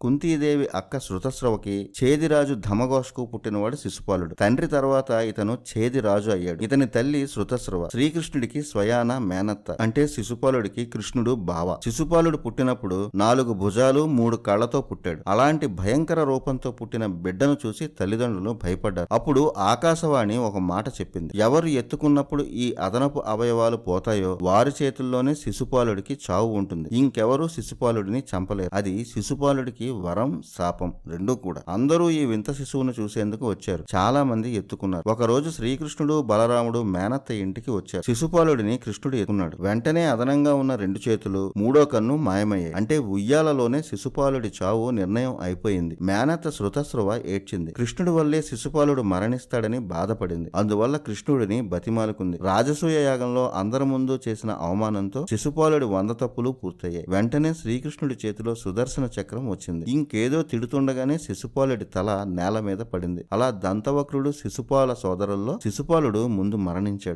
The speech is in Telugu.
కుంతీదేవి అక్క శృతస్రవకి చేదిరాజు ధమఘోషకు పుట్టినవాడు శిశుపాలుడు. తండ్రి తర్వాత ఇతను చేదిరాజు అయ్యాడు. ఇతని తల్లి శృతస్రవ శ్రీకృష్ణుడికి స్వయాన మేనత్త. అంటే శిశుపాలుడికి కృష్ణుడు బావ. శిశుపాలుడు పుట్టినప్పుడు నాలుగు భుజాలు మూడు కళ్ళతో పుట్టాడు. అలాంటి భయంకర రూపంతో పుట్టిన బిడ్డను చూసి తల్లిదండ్రులు భయపడ్డారు. అప్పుడు ఆకాశవాణి ఒక మాట చెప్పింది. ఎవరు ఎత్తుకున్నప్పుడు ఈ అదనపు అవయవాలు పోతాయో వారి చేతుల్లోనే శిశుపాలుడికి చావు ఉంటుంది. ఇంకెవరూ శిశుపాలుడిని చంపలేరు. అది శిశుపాలుడికి వరం శాపం రెండూ కూడా. అందరూ ఈ వింత శిశువును చూసేందుకు వచ్చారు. చాలా మంది ఎత్తుకున్నారు. ఒక రోజు శ్రీకృష్ణుడు బలరాముడు మేనత్త ఇంటికి వచ్చారు. శిశుపాలుడిని కృష్ణుడు ఎత్తుకున్నాడు. వెంటనే అదనంగా ఉన్న రెండు చేతులు మూడో కన్ను మాయమయ్యాయి. అంటే ఉయ్యాలలోనే శిశుపాలుడి చావు నిర్ణయం అయిపోయింది. మేనత్త శృతస్రువ ఏడ్చింది. కృష్ణుడి వల్లే శిశుపాలుడు మరణిస్తాడని బాధపడింది. అందువల్ల కృష్ణుడిని బతిమాలుకుంది. రాజసూయ యాగంలో అందరి ముందు చేసిన అవమానంతో శిశుపాలుడి వంద తప్పులు పూర్తయ్యాయి. వెంటనే శ్రీకృష్ణుడి చేతిలో సుదర్శన చక్రం వచ్చింది. ఇంకేదో తిడుతుండగానే శిశుపాలుడి తల నేల మీద పడింది. అలా దంతవక్రుడు శిశుపాల సోదరుల్లో శిశుపాలుడు ముందు మరణించాడు.